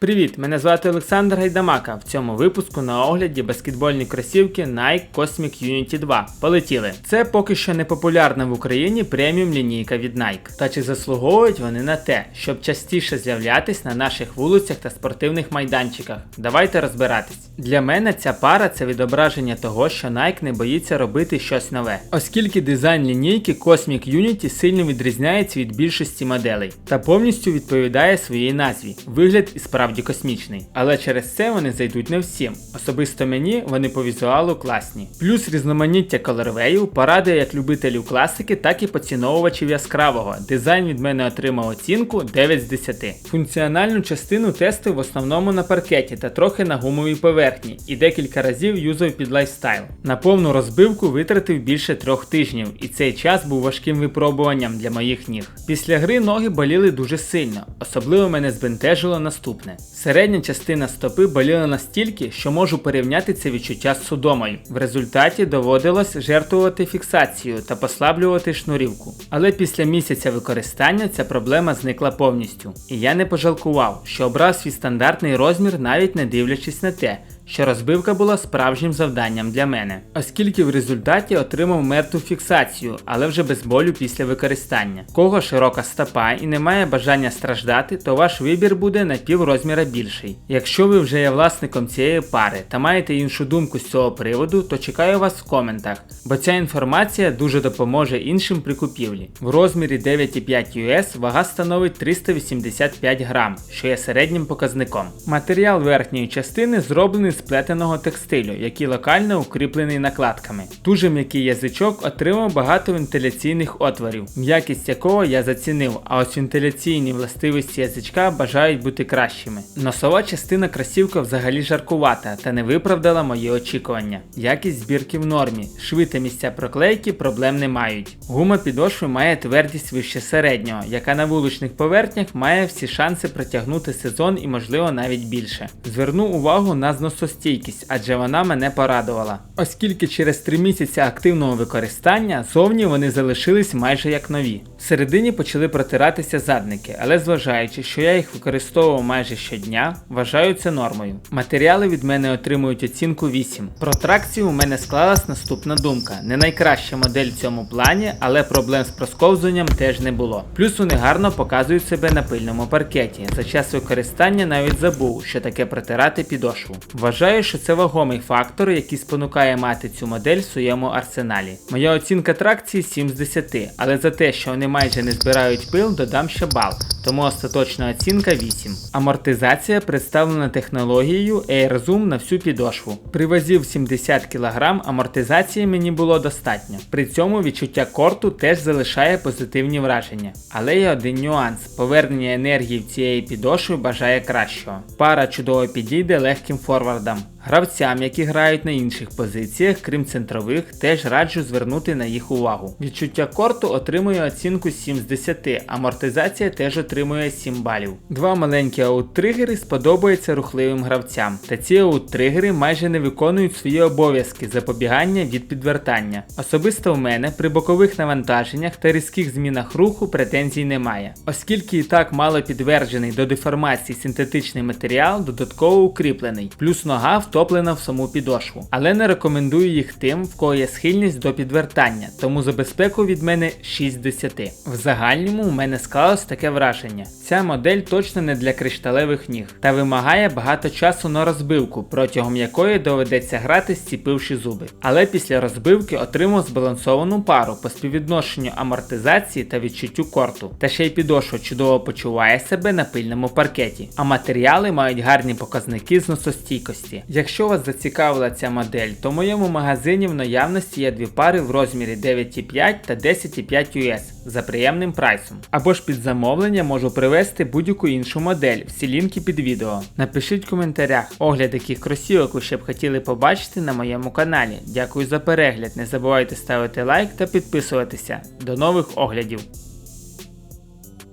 Привіт! Мене звати Олександр Гайдамака. В цьому випуску на огляді баскетбольні кросівки Nike Cosmic Unity 2. Полетіли. Це поки що не популярна в Україні преміум лінійка від Nike. Та чи заслуговують вони на те, щоб частіше з'являтись на наших вулицях та спортивних майданчиках? Давайте розбиратись. Для мене ця пара це відображення того, що Nike не боїться робити щось нове. Оскільки дизайн лінійки Cosmic Unity сильно відрізняється від більшості моделей та повністю відповідає своїй назві. Вигляд і справді космічний. Але через це вони зайдуть не всім. Особисто мені вони по візуалу класні. Плюс різноманіття колорвеїв порадує як любителів класики, так і поціновувачів яскравого. Дизайн від мене отримав оцінку 9 з 10. Функціональну частину тестив в основному на паркеті та трохи на гумовій поверхні, і декілька разів юзав під лайфстайл. На повну розбивку витратив більше трьох тижнів, і цей час був важким випробуванням для моїх ніг. Після гри ноги боліли дуже сильно, особливо мене збентежило наступне. Середня частина стопи боліла настільки, що можу порівняти це відчуття з судомою. В результаті доводилось жертвувати фіксацію та послаблювати шнурівку. Але після місяця використання ця проблема зникла повністю. І я не пожалкував, що обрав свій стандартний розмір, навіть не дивлячись на те, що розбивка була справжнім завданням для мене, оскільки в результаті отримав мертву фіксацію, але вже без болю після використання. Кого широка стопа і не має бажання страждати, то ваш вибір буде на пів розміра більший. Якщо ви вже є власником цієї пари та маєте іншу думку з цього приводу, то чекаю вас в коментах, бо ця інформація дуже допоможе іншим при купівлі. В розмірі 9,5 US вага становить 385 грам, що є середнім показником. Матеріал верхньої частини зроблений з плетеного текстилю, який локально укріплений накладками. Дуже м'який язичок отримав багато вентиляційних отворів, м'якість якого я зацінив, а ось вентиляційні властивості язичка бажають бути кращими. Носова частина красівка взагалі жаркувата та не виправдала мої очікування. Якість збірки в нормі, шви місця проклейки проблем не мають. Гума підошви має твердість вище середнього, яка на вуличних поверхнях має всі шанси протягнути сезон і можливо навіть більше. Зверну увагу на зносостійкість, адже вона мене порадувала. Оскільки через 3 місяці активного використання зовні вони залишились майже як нові. Всередині почали протиратися задники, але зважаючи, що я їх використовував майже щодня, вважаю це нормою. Матеріали від мене отримують оцінку 8. Про тракцію у мене склалась наступна думка. Не найкраща модель в цьому плані, але проблем з просковзуванням теж не було. Плюс вони гарно показують себе на пильному паркеті. За час використання навіть забув, що таке протирати підошву. Вважаю, що це вагомий фактор, який спонукає мати цю модель в своєму арсеналі. Моя оцінка тракції 7 з 10, але за те, що вони майже не збирають пил, додам ще бал, тому остаточна оцінка 8. Амортизація представлена технологією Air Zoom на всю підошву. При вазі в 70 кг амортизації мені було достатньо. При цьому відчуття корту теж залишає позитивні враження. Але є один нюанс: повернення енергії в цієї підошви бажає кращого. Пара чудово підійде легким форвардам. Гравцям, які грають на інших позиціях, крім центрових, теж раджу звернути на їх увагу. Відчуття корту отримує оцінку 7 з 10, амортизація теж отримує 7 балів. Два маленькі аут-тригери сподобаються рухливим гравцям, та ці аут-тригери майже не виконують свої обов'язки запобігання від підвертання. Особисто в мене при бокових навантаженнях та різких змінах руху претензій немає, оскільки і так мало підтверджений до деформації синтетичний матеріал додатково укріплений, плюс нога втоплена в саму підошву. Але не рекомендую їх тим, в кого є схильність до підвертання, тому за безпеку від мене 6 10. В загальному у мене склалось таке враження. Ця модель точно не для кришталевих ніг та вимагає багато часу на розбивку, протягом якої доведеться грати, зціпивши зуби. Але після розбивки отримав збалансовану пару по співвідношенню амортизації та відчуттю корту. Та ще й підошва чудово почуває себе на пильному паркеті, а матеріали мають гарні показники зносостійкості. Якщо вас зацікавила ця модель, то в моєму магазині в наявності є дві пари в розмірі 9,5 та 10,5 US за приємним прайсом. Або ж під замовлення можу привезти будь-яку іншу модель, всі лінки під відео. Напишіть в коментарях огляд яких кросівок ви ще б хотіли побачити на моєму каналі. Дякую за перегляд, не забувайте ставити лайк та підписуватися. До нових оглядів!